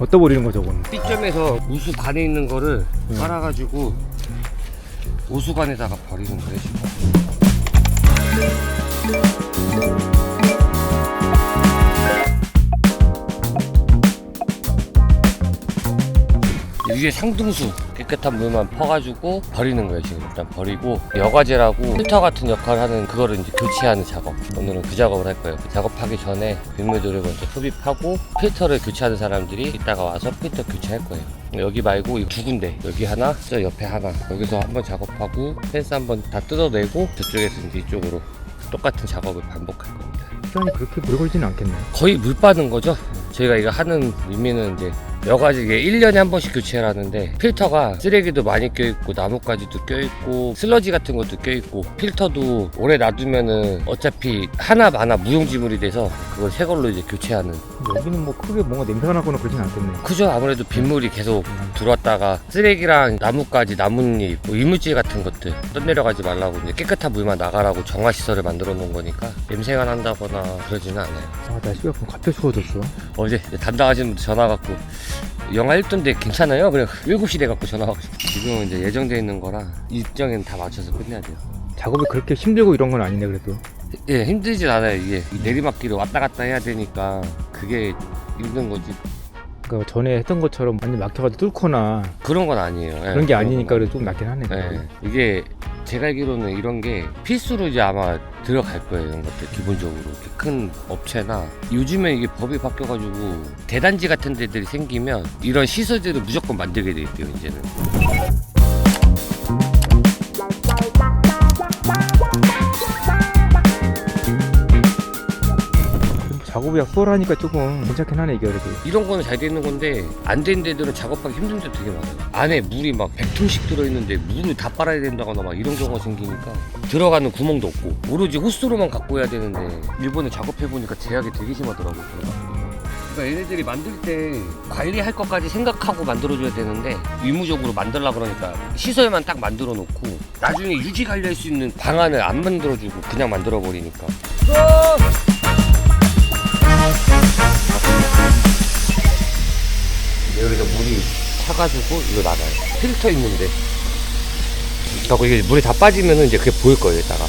어디다 버리는 거 저거는? B점에서 우수 관에 있는 거를 음. 빨아가지고 우수관에다가 버리는 거예요 지금. 위에 상등수 깨끗한 물만 퍼가지고 버리는 거예요 지금. 일단 버리고 여과제라고 필터 같은 역할을 하는 그거를 이제 교체하는 작업. 오늘은 그 작업을 할 거예요. 그 작업하기 전에 빗물들을 먼저 흡입하고 필터를 교체하는 사람들이 이따가 와서 필터 교체할 거예요. 여기 말고 이두 군데 여기 하나 저 옆에 하나. 여기서 한번 작업하고 펜스 한번 다 뜯어내고 저쪽에서 이제 이쪽으로 똑같은 작업을 반복할 겁니다. 시간이 그렇게 오래 걸리지는 않겠네. 거의 물 빠는 거죠. 저희가 이거 하는 의미는 이제 여가지 이게 1년에 한 번씩 교체를 하는데 필터가 쓰레기도 많이 껴있고 나뭇가지도 껴있고 슬러지 같은 것도 껴있고 필터도 오래 놔두면은 어차피 하나 마나 무용지물이 돼서 그걸 새 걸로 이제 교체하는 여기는 뭐 크게 뭔가 냄새가 나거나 그러진 않겠네. 그죠 아무래도 빗물이 계속 들어왔다가 쓰레기랑 나뭇가지 나뭇잎 뭐 이물질 같은 것들 떠내려가지 말라고 이제 깨끗한 물만 나가라고 정화 시설을 만들어 놓은 거니까 냄새가 난다거나 그러지는 않아요 아 날씨가 그럼 갑자기 추워졌어. 어제 담당하시는 분 전화 갖고 영하 1도인데 괜찮아요? 그래 7시 돼 갖고 전화 와가지고 지금은 이제 예정돼 있는 거라 일정에는 다 맞춰서 끝내야 돼요 작업이 그렇게 힘들고 이런 건 아니네 그래도. 예 힘들진 않아요 이게 이 내리막길을 왔다 갔다 해야 되니까 그게 힘든 거지 그 전에 했던 것처럼 완전 막혀가지고 뚫거나 그런 건 아니에요. 예, 그런 게건 아니니까 그래도 좀 낫긴 하네. 예, 이게 제가 알기로는 이런 게 필수로 이제 아마 들어갈 거예요 이런 것들 기본적으로 이렇게 큰 업체나. 요즘에 이게 법이 바뀌어가지고 대단지 같은 데들이 생기면 이런 시설들을 무조건 만들게 돼 있대요 이제는 작업이 수월하니까 조금 괜찮긴 하네 이게 그래도. 이런 거는 잘 되는 건데 안 되는 데들은 작업하기 힘든 데 되게 많아요. 안에 물이 막 100톤씩 들어있는데 물을 다 빨아야 된다거나 막 이런 경우가 생기니까 들어가는 구멍도 없고. 오로지 호스로만 갖고 해야 되는데 일본에 작업해보니까 제약이 되게 심하더라고요. 그러니까 얘네들이 만들 때 관리할 것까지 생각하고 만들어줘야 되는데 의무적으로 만들라 그러니까 시설만 딱 만들어 놓고 나중에 유지 관리할 수 있는 방안을 안 만들어주고 그냥 만들어 버리니까 물이 차가지고 이거 나가요. 필터 있는데. 그리고 이게 물이 다 빠지면은 이제 그게 보일 거예요, 이따가.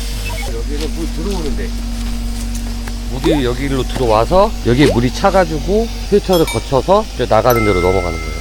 여기는 물 들어오는데. 물이 여기로 들어와서 여기에 물이 차가지고 필터를 거쳐서 저 나가는 데로 넘어가는 거예요.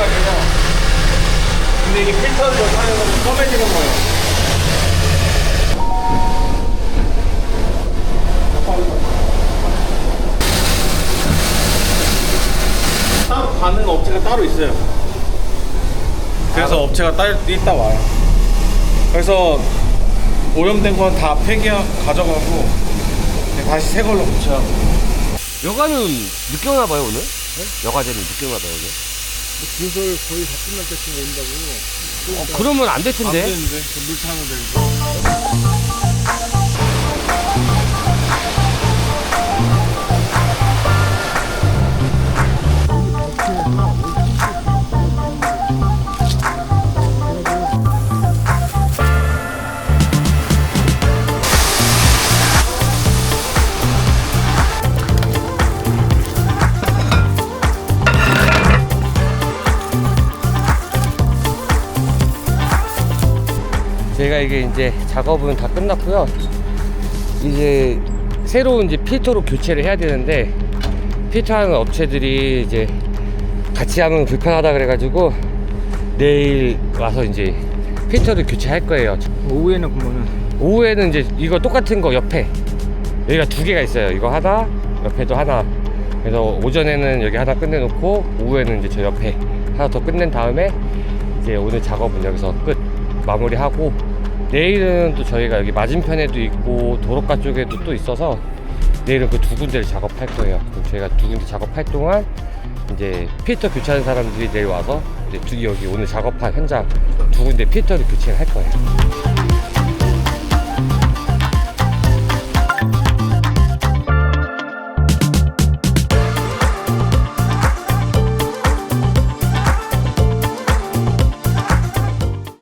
이 색깔이라 근데 이게 필터를 더 사용하면 검해지는 거예요. 따로 가는 업체가 따로 있어요. 그래서 업체가 따로 있다 와요. 그래서 오염된 건 다 폐기 가져가고 다시 새 걸로 붙여요. 여가는 늦게 오나 봐요, 오늘? 여가제는 늦게 오나 봐요, 오늘? 진설 거의 다 끝날 때쯤 온다고. 어, 그러면 안될안 텐데. 되는데? 물 차면 되니까 이게 이제 작업은 다 끝났고요. 이제 새로운 이제 필터로 교체를 해야 되는데 필터하는 업체들이 이제 같이 하면 불편하다 그래가지고 내일 와서 이제 필터를 교체할 거예요. 오후에는 그러면은 오후에는 이제 이거 똑같은 거 옆에 여기가 두 개가 있어요. 이거 하나, 옆에도 하나. 그래서 오전에는 여기 하나 끝내놓고 오후에는 이제 저 옆에 하나 더 끝낸 다음에 이제 오늘 작업은 여기서 끝 마무리하고 내일은 또 저희가 여기 맞은편에도 있고 도로가 쪽에도 또 있어서 내일은 그 두 군데를 작업할 거예요. 그럼 저희가 두 군데 작업할 동안 이제 필터 교체하는 사람들이 내일 와서 이제 두 여기 오늘 작업한 현장 두 군데 필터를 교체를 할 거예요.